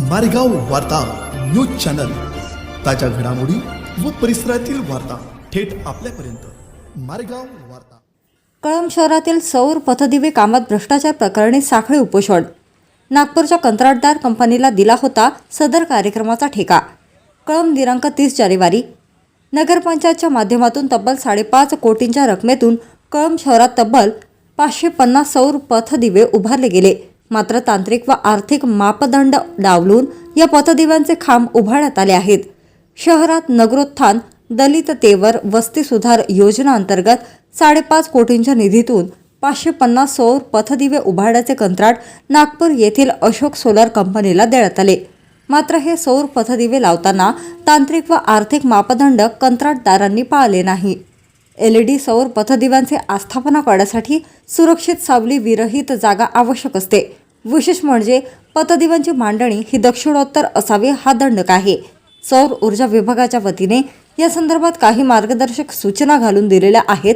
मारेगाव वार्ता news channel. ताज्या घडामोडी व परिसरातील वार्ता थेट आपल्यापर्यंत. मारेगाव वार्ता. कळंब शहरातील सौर पथदिवे कामात भ्रष्टाचार प्रकरणी साखळी उपोषण. नागपूरच्या कंत्राटदार कंपनीला दिला होता सदर कार्यक्रमाचा ठेका. कळंब दिनांक तीस जानेवारी. नगरपंचायतच्या माध्यमातून तब्बल साडेपाच कोटींच्या रकमेतून कळंब शहरात तब्बल पाचशे पन्नास सौर पथदिवे उभारले गेले. मात्र तांत्रिक व आर्थिक मापदंड डावलून या पथदिव्यांचे खांब उभारण्यात आले आहेत. शहरात नगरोत्थान दलिततेवर वस्ती सुधार योजना अंतर्गत साडेपाच कोटींच्या निधीतून पाचशे पन्नास सौर पथदिवे उभारण्याचे कंत्राट नागपूर येथील अशोक सोलर कंपनीला देण्यात आले. मात्र हे सौर पथदिवे लावताना तांत्रिक व आर्थिक मापदंड कंत्राटदारांनी पाळले नाही. एल ई डी सौर पथदिव्यांचे आस्थापना करण्यासाठी सुरक्षित सावली विरहित जागा आवश्यक असते. विशेष म्हणजे पथदिव्यांची मांडणी ही दक्षिणोत्तर असावी हा दंडक आहे. सौर ऊर्जा विभागाच्या वतीने या संदर्भात काही मार्गदर्शक सूचना घालून दिलेल्या आहेत.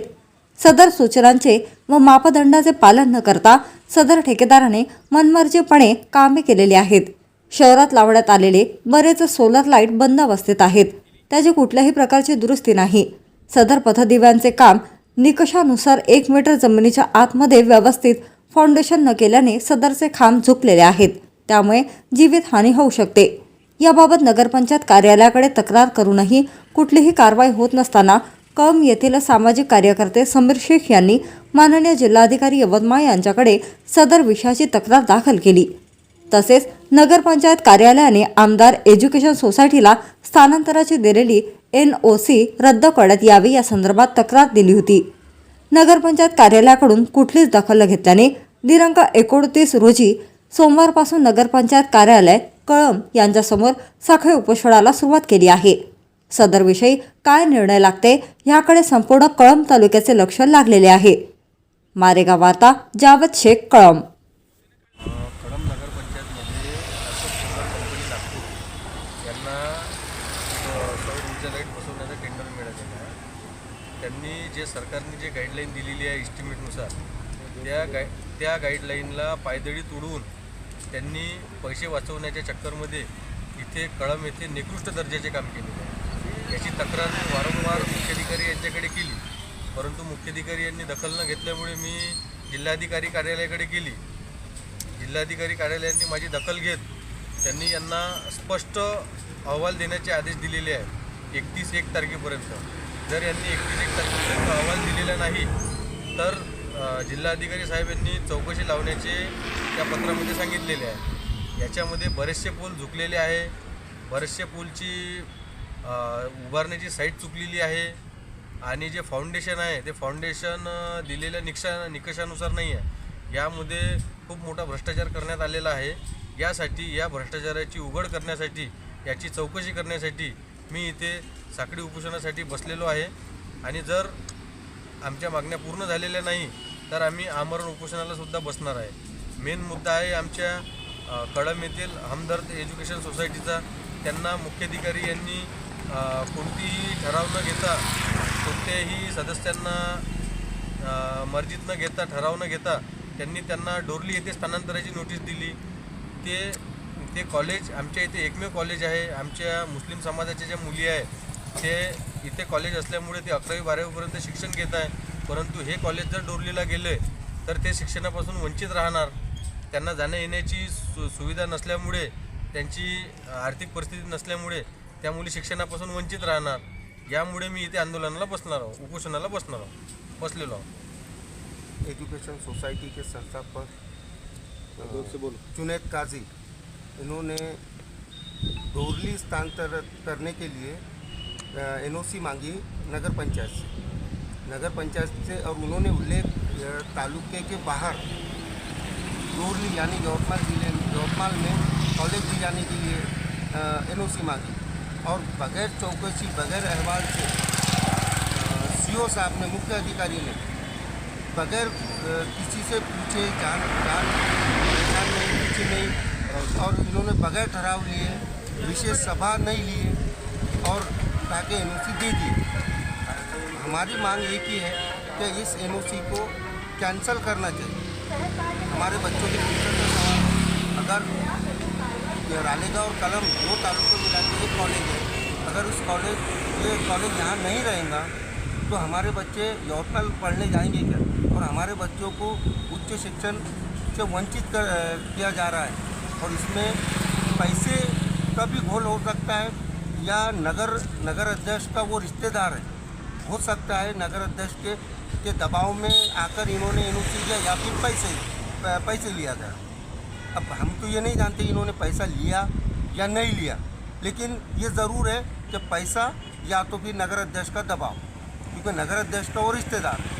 सदर सूचनांचे व मापदंडाचे पालन न करता सदर ठेकेदाराने मनमर्जीपणे कामे केलेली आहेत. शहरात लावण्यात आलेले बरेच सोलर लाइट बंद अवस्थेत आहेत. त्याची कुठल्याही प्रकारची दुरुस्ती नाही. सदर पथदिव्यांचे काम निकषानुसार एक मीटर जमिनीच्या आतमध्ये व्यवस्थित फाउंडेशन न केल्याने सदरचे खांब झुकलेले आहेत. त्यामुळे जीवितहानी होऊ शकते. याबाबत नगरपंचायत कार्यालयाकडे तक्रार करूनही कुठलीही कारवाई होत नसताना कम येथील सामाजिक कार्यकर्ते समीर शेख यांनी माननीय जिल्हाधिकारी यवतमाळ यांच्याकडे सदर विषयाची तक्रार दाखल केली. तसेच नगरपंचायत कार्यालयाने आमदार एज्युकेशन सोसायटीला स्थानांतराची दिलेली एन ओ सी रद्द करण्यात यावी या संदर्भात तक्रार दिली होती. नगरपंचायत कार्यालयाकडून कुठलीच दखल घेतल्याने दिनांक एकोणतीस रोजी सोमवारपासून नगरपंचायत कार्यालय कळंब यांच्यासमोर साखळी उपोषणाला सुरुवात केली आहे. सदरविषयी काय निर्णय लागते याकडे संपूर्ण कळंब तालुक्याचे लक्ष लागलेले आहे. मारेगाव वार्ता जावत शेख कळंब कळंब नगरपंचायतमध्ये अशोक सोलार कंपनी नागपूर यांना अ, लाइट बसवण्याचं टेंडर मिळालेलं आहे. त्यांनी जे सरकारने जे गाईडलाईन दिलेली आहे इस्टिमेटनुसार त्या गाय त्या गाईडलाईनला पायदळी तोडून त्यांनी पैसे वाचवण्याच्या चक्करमध्ये इथे कळम येथे निकृष्ट दर्जाचे काम केलेले आहे. याची तक्रार मी वारंवार मुख्याधिकारी यांच्याकडे केली. परंतु मुख्याधिकारी यांनी दखल न घेतल्यामुळे मी जिल्हाधिकारी कार्यालयाकडे केली. जिल्हाधिकारी कार्यालयांनी माझी दखल घेत त्यांनी यांना स्पष्ट अहवाल देण्याचे आदेश दिलेले आहेत. एकतीस एक तारखेपर्यंत. जर यांनी एकतीस एक तारखेपर्यंत अहवाल दिलेला नाही तर जिल्हाधिकारी साहेब यांनी चौकशी लावण्याचे त्या पत्रामध्ये सांगितलेले आहे. याच्यामध्ये बरेचसे पूल झुकलेले आहे. बरेचसे पूलची उभारण्याची साईट चुकलेली आहे. आणि जे फाउंडेशन आहे ते फाउंडेशन दिलेल्या निकषा निकषानुसार नाही आहे यामध्ये खूप मोठा भ्रष्टाचार करण्यात आलेला आहे. यासाठी या भ्रष्टाचाराची उघड करण्यासाठी याची चौकशी करण्यासाठी मी इथे साखळी उपोषणासाठी बसलेलो आहे. आणि जर आमच्या मागण्या पूर्ण झालेल्या नाही तर आम्ही आमरण उपोषणाला सुद्धा बसणार आहे. मेन मुद्दा आहे आमच्या कळम येथील हमदर्द एज्युकेशन सोसायटीचा. त्यांना मुख्याधिकारी यांनी कोणतीही ठराव न घेता कोणत्याही सदस्यांना मर्जीत न घेता ठराव न घेता त्यांनी त्यांना डोरली येथे स्थानांतराची नोटीस दिली. ते ते कॉलेज आमच्या इथे एकमेव कॉलेज आहे. आमच्या मुस्लिम समाजाच्या ज्या मुली आहे ते इथे कॉलेज असल्यामुळे ते अकरावी बारावीपर्यंत शिक्षण घेत आहे. परंतु हे कॉलेज जर डोरलीला गेले तर ते शिक्षणापासून वंचित राहणार. त्यांना जाण्या येण्याची सु सुविधा नसल्यामुळे त्यांची आर्थिक परिस्थिती नसल्यामुळे त्या मुली शिक्षणापासून वंचित राहणार. यामुळे मी इथे आंदोलनाला बसणार आहोत उपोषणाला बसणार आहोत बसलेलो आहोत एजुकेशन सोसाइटी के संस्थापक जुनैद काजी इन्होंने डोरली स्थानांतर करने के लिए एनओसी मांगी नगर पंचायत से। नगर पंचायत से और उन्होंने उल्लेख तालुके के बाहर डोरली यानी यवतमाल ज़िले, यवतमाल में कॉलेज दी जाने के लिए एनओसी मांगी। और बगैर चौकसी, बगैर अहवाल से सीओ साहब ने, मुख्य अधिकारी ने बगैर किसी से पूछे, जान जान, पहचान नहीं कुछ नहीं और इन्होंने बगैर ठहराव लिए, विशेष सभा नहीं लिए और ताकि एनओसी दे दिए हमारी मांग एक ही है कि इस एनओसी को कैंसिल करना चाहिए। हमारे बच्चों के फ्यूचर का सवाल अगर रालेगा और कलम दो तालुकों मिला के एक कॉलेज है, अगर उस कॉलेज ये कॉलेज यहाँ नहीं रहेगा तो हमारे बच्चे यवतमाल पढ़ने जाएँगे क्या? और हमारे बच्चों को उच्च शिक्षण से वंचित कर किया जा रहा है। और इसमें पैसे का भी घोल हो सकता है या नगर नगर अध्यक्ष का वो रिश्तेदार है हो सकता है नगर अध्यक्ष के के दबाव में आकर इन्होंने एनओसी दिया या फिर पैसे पैसे लिया था अब हम तो ये नहीं जानते इन्होंने पैसा लिया या नहीं लिया, लेकिन ये ज़रूर है कि पैसा या तो फिर नगर अध्यक्ष का दबाव, क्योंकि नगर अध्यक्ष का वो रिश्तेदार है।